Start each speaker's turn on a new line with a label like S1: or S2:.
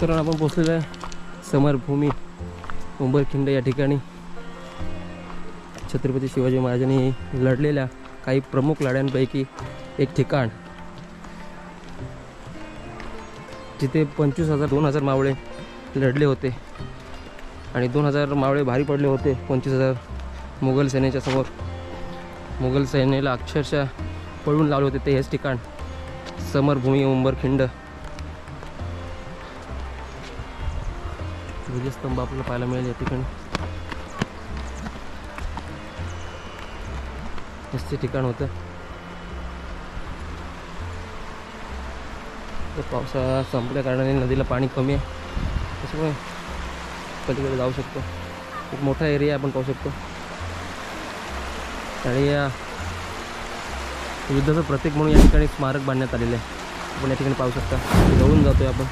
S1: तर आपण पोचलेलो आहे समरभूमी उंबरखिंड या ठिकाणी. छत्रपती शिवाजी महाराजांनी लढलेल्या काही प्रमुख लढ्यांपैकी एक ठिकाण. जिथे पंचवीस हजार दोन हजार मावळे लढले होते आणि दोन हजार मावळे भारी पडले होते. पंचवीस हजार मुघल सेनेच्या समोर. मुघल सेनेला अक्षरशः पळून लावले होते ते हेच ठिकाण समरभूमी उंबरखिंड. ध्वजस्तंभ आपल्याला पाहायला मिळेल या ठिकाणी. मस्त ठिकाण होतं. तर पावसाळा संपल्या कारणाने नदीला पाणी कमी आहे. त्याच्यामुळे पलीकडे जाऊ शकतो. खूप मोठा एरिया आपण पाहू शकतो. आणि या युद्धाचं प्रतीक म्हणून या ठिकाणी स्मारक बांधण्यात आलेलं आहे. आपण या ठिकाणी पाहू शकता. जवळून जातोय आपण.